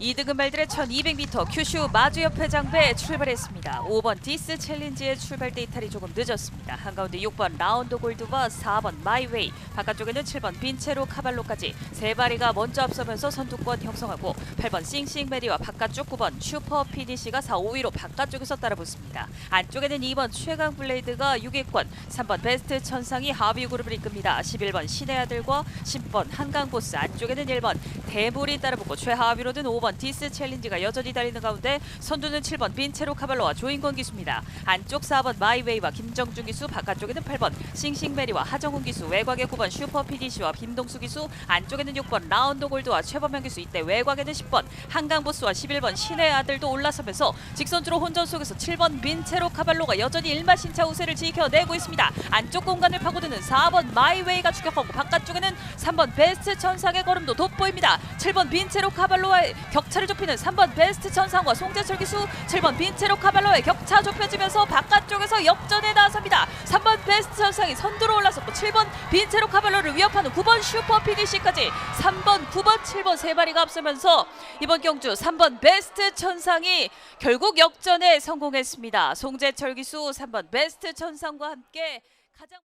2등은 말들의 1200m 큐슈 마주 옆에 장배 출발했습니다. 5번 디스 챌린지의 출발대 이탈이 조금 늦었습니다. 한가운데 6번 라운드 골드와 4번 마이웨이, 바깥쪽에는 7번 빈체로 카발로까지 세 마리가 먼저 앞서면서 선두권 형성하고 8번 싱싱메리와 바깥쪽 9번 슈퍼 피니시가 4, 5위로 바깥쪽에서 따라붙습니다. 안쪽에는 2번 최강 블레이드가 6위권, 3번 베스트 천상이 하위 그룹을 이끕니다. 11번 신의 아들과 10번 한강보스 안쪽에는 1번 대물이 따라붙고 최하위로는 5번 디스 챌린지가 여전히 달리는 가운데 선두는 7번 빈체로 카발로와 조인권 기수입니다. 안쪽 4번 마이웨이와 김정준 기수 바깥쪽에는 8번 싱싱메리와 하정훈 기수 외곽에 9번 슈퍼 피디시와 김동수 기수 안쪽에는 6번 라운드 골드와 최범현 기수 이때 외곽에는 10번 한강보스와 11번 신의 아들도 올라서면서 직선주로 혼전 속에서 7번 빈체로 카발로가 여전히 일마신차 우세를 지켜내고 있습니다. 안쪽 공간을 파고드는 4번 마이웨이가 추격하고 바깥쪽에는 3번 베스트 천상의 걸음도 돋보입니다. 7번 빈체로 카발로와의 격차를 좁히는 3번 베스트 천상과 송재철 기수 7번 빈체로 카발로의 격차 좁혀지면서 바깥쪽에서 역전에 나섭니다. 3번 베스트 천상이 선두로 올라섰고 7번 빈체로 카발로를 위협하는 9번 슈퍼 피니시까지 3번, 9번, 7번 세 마리가 앞서면서 이번 경주 3번 베스트 천상이 결국 역전에 성공했습니다. 송재철 기수 3번 베스트 천상과 함께 가장